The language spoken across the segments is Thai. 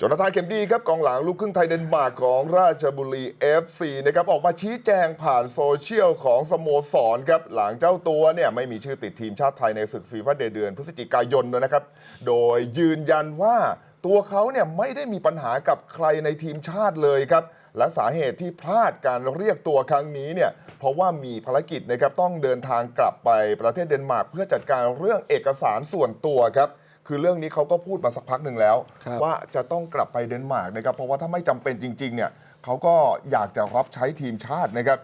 จนาธานเข็มดีครับกองหลังลูกครึ่งไทยเดนมาร์กของราชบุรี FC นะครับออกมาชี้แจงผ่านโซเชียลของสโมสรครับหลังเจ้าตัวเนี่ยไม่มีชื่อติดทีมชาติไทยในศึกฟีฟ่าเดเดือนพฤศจิกายนด้วยนะครับ โดยยืนยันว่าตัวเขาเนี่ยไม่ได้มีปัญหากับใครในทีมชาติเลยครับ และสาเหตุที่พลาดการเรียกตัวครั้งนี้เนี่ยเพราะว่ามีภารกิจนะครับต้องเดินทางกลับไปประเทศเดนมาร์กเพื่อจัดการเรื่องเอกสารส่วนตัวครับ คือเรื่องนี้เขาก็พูดมาสักพักหนึ่งแล้ว ครับ ว่าจะต้องกลับไปเดนมาร์กนะครับ เพราะว่าถ้าไม่จำเป็นจริง ๆ เนี่ยเขาก็อยากจะรับใช้ทีมชาตินะครับ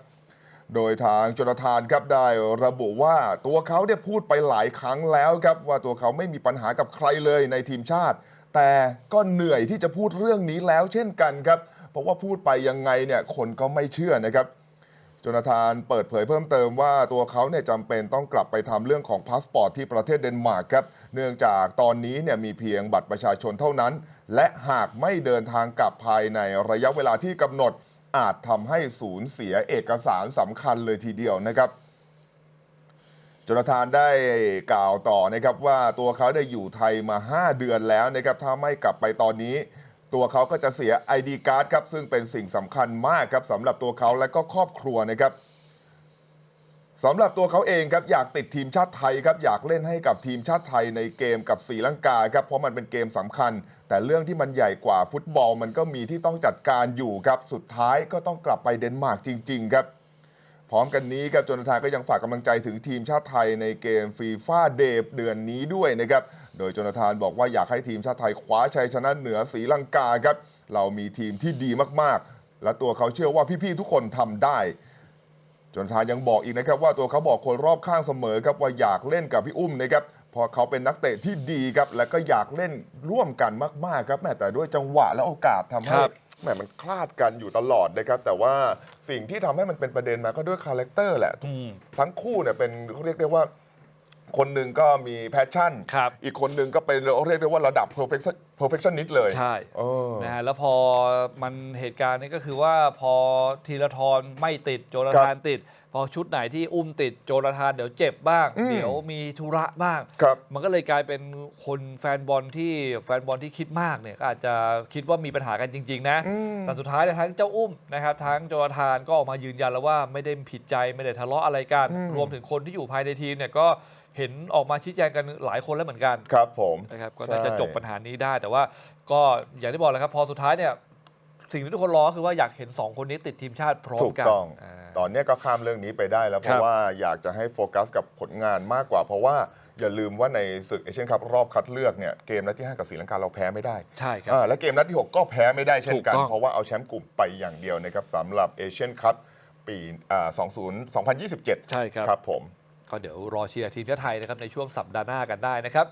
โดยทางจนทานครับได้ระบุว่าตัวเขาเนี่ยพูดไปหลายครั้งแล้วครับ ว่าตัวเขาไม่มีปัญหากับใครเลยในทีมชาติ แต่ก็เหนื่อยที่จะพูดเรื่องนี้แล้วเช่นกันครับ เพราะว่าพูดไปยังไงเนี่ยคนก็ไม่เชื่อนะครับโจนาธานเปิดเผยเพิ่มเติมว่าตัวเขาเนี่ยจำเป็นต้องกลับไปทำเรื่องของพาสปอร์ตที่ประเทศเดนมาร์กครับ เนื่องจากตอนนี้เนี่ยมีเพียงบัตรประชาชนเท่านั้น และหากไม่เดินทางกลับภายในระยะเวลาที่กำหนดอาจทำให้สูญเสียเอกสารสำคัญเลยทีเดียวนะครับจนาธานได้กล่าวต่อนะครับว่าตัวเขาได้อยู่ไทยมา 5 เดือนแล้วนะครับถ้าไม่กลับไปตอนนี้ ตัวเขาก็จะเสีย ID card ครับซึ่งเป็นสิ่งสำคัญมากครับสำหรับตัวเขาและก็ครอบครัวนะครับสำหรับตัวเขาเองครับอยากติดทีมชาติไทยครับอยากเล่นให้กับทีมชาติไทยในเกมกับศรีลังกาครับเพราะมันเป็นเกมสำคัญ แต่เรื่องที่มันใหญ่กว่าฟุตบอลมันก็มีที่ต้องจัดการอยู่ครับสุดท้ายก็ต้องกลับไปเดนมาร์กจริง ๆ ครับ พร้อมกันนี้ครับจนาธานก็ยังฝากกำลังใจถึงทีมชาติไทยในเกมฟีฟ่าเดย์เดือนนี้ด้วยนะครับโดยจนาธานบอกว่าอยากให้ทีมชาติไทยคว้าชัยชนะเหนือศรีลังกาครับเรามีทีมที่ดีมากๆ และตัวเขาเชื่อว่าพี่ๆทุกคนทำได้จนาธานยังบอกอีกนะครับว่าตัวเขาบอกคนรอบข้างเสมอครับว่าอยากเล่นกับพี่อุ้มนะครับเพราะเขาเป็นนักเตะที่ดีครับ และก็อยากเล่นร่วมกันมากๆครับแม้แต่ด้วยจังหวะและโอกาสทำให้ แหมมันคลาดกันอยู่ตลอดนะครับ แต่ว่าสิ่งที่ทำให้มันเป็นประเด็นมาก็ด้วยคาแรคเตอร์แหละอืมทั้งคู่เนี่ยเป็นเขาเรียกได้ว่า คนหนึ่งก็มีแพชชั่น ครับ อีกคนหนึ่งก็เป็นเรียกได้ว่าระดับ perfection perfectionist เลยใช่เออ นะฮะแล้วพอมันเหตุการณ์นี้ก็คือว่าพอธีรทรไม่ติดโจนาธานติด พอชุดไหนที่อุ้มติดโจนาธานเดี๋ยวเจ็บบ้าง อืม เดี๋ยวมีธุระบ้าง ครับ มันก็เลยกลายเป็นคนแฟนบอลที่แฟนบอลที่คิดมากเนี่ยก็อาจจะคิดว่ามีปัญหากันจริง ๆ นะ อืม แต่สุดท้ายเนี่ยทั้งเจ้าอุ้มนะครับทั้งโจนาธานก็ออกมายืนยันแล้วว่าไม่ได้ผิดใจไม่ได้ทะเลาะอะไรกันอืมรวมถึงคนที่อยู่ภายในทีมเนี่ยก็เห็นออกมาชี้แจงกันหลายคนแล้วเหมือนกันครับผมนะครับก็น่าจะใช่จบปัญหานี้ได้ แต่ว่าก็อย่างที่บอกแหล้วครับ พอสุดท้ายเนี่ยสิ่งที่ทุกคนรอคือว่าอยากเห็น 2 คนนี้ติดทีมชาติพร้อมถูกกันต้องาตอนเนี้ยก็ข้ามเรื่องนี้ไปได้แล้วเพครัราะบว่าอยากจะให้โฟกัสกับผลงานมากกว่า เพราะว่าอย่าลืมว่าในศึกเอเชียนคัพรอบคัดเลือกเนี่ยเกมนัดที่ 5 กับศรีลังกาเราแพ้ไม่ได้ใช่ครับอ่าและเกมนัดที่ 6 ก็แพ้ไม่ได้เช่นกันถูกต้องเพราะว่าเอาแชมป์กลุ่มไปอย่างเดียวนะครับสำหรับเอเชียนคัพปีอ่า20 2027 ใช่ครับครับผม ก็เดี๋ยวรอเชียร์ทีมชาติไทยนะครับในช่วงสัปดาห์หน้ากันได้นะครับ